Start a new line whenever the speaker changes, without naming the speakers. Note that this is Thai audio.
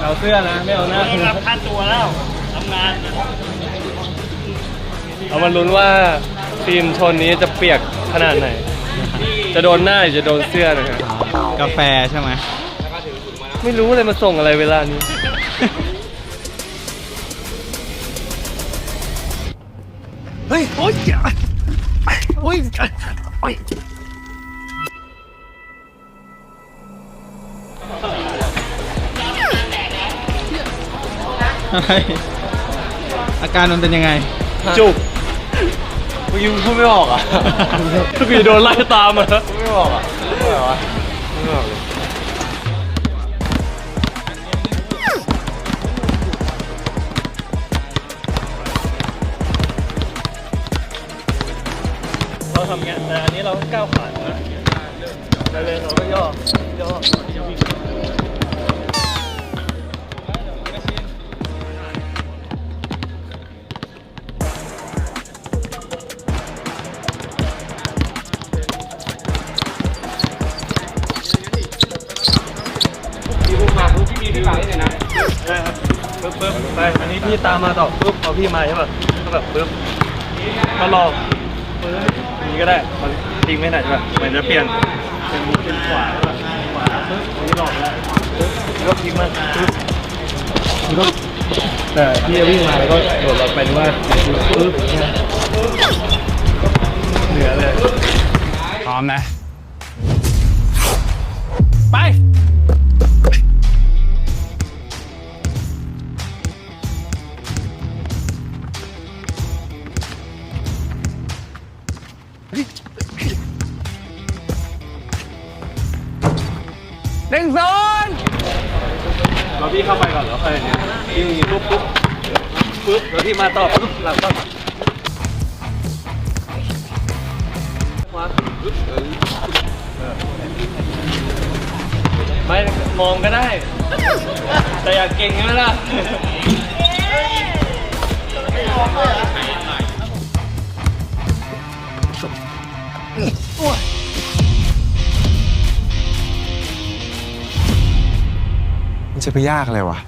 เอาเสื้อนะไม่เอาหน้า
ต้องรับค่าตัวแล้วทำงาน
เอามาลุ้นว่าฟิล์มชนนี้จะเปียกขนาดไหน จะโดนหน้าหรือจะโดนเสื้อนะครับ
กาแฟใช่ไหม
ไม่รู้เลยมาส่งอะไรเวลานี้
เฮ้ยโอ๊ยโอ๊ยโอ๊ย อะไร อาการมันเป็นยังไง
จุกเมื่อกี้มึงพูดไม่ออกอะ ทุกทีโดนไล่ตามมาพูดไม่ออกอะไม่ออกอะไม่ออกเลยเราทำเงี้ยแต่อันนี้เราก้าวขานะแล้วเลยเราก็ย่อย่อ มาพี่มีพี่ฝากนี่หน่อยนะปึ๊บปึ๊บไปอันนี้พี่ตามมาต่อปึ๊บเอาพี่มาใช่ป่ะก็แบบปึ๊บก็ลองปึ๊บอย่างนี้ก็ได้มันทิ้งไม่หนักใช่ป่ะเหมือนจะเปลี่ยนเป็นเป็นขวาใช่ป่ะขวาปึ๊บอันนี้ลองแล้วปึ๊บก็ทิ้งมาปึ๊บแล้วก็แต่พี่วิ่งมาแล้วก็โดดเราไปว่าปึ๊บเนี่ยเหนือเลย
พร้อมนะ ไป หนึ่งโซนย์
เราพี่เข้าไปก่อนแล้วค่อยเนี้ยพี่มีปุ๊บปุ๊บปุ๊บแล้วพี่มาต่อปุ๊บหลังต่อมาปุ๊บเออไม่มองก็ได้ แต่อยากเก่งใช่ไหมล่ะ
มั จะไปยากเลยวะ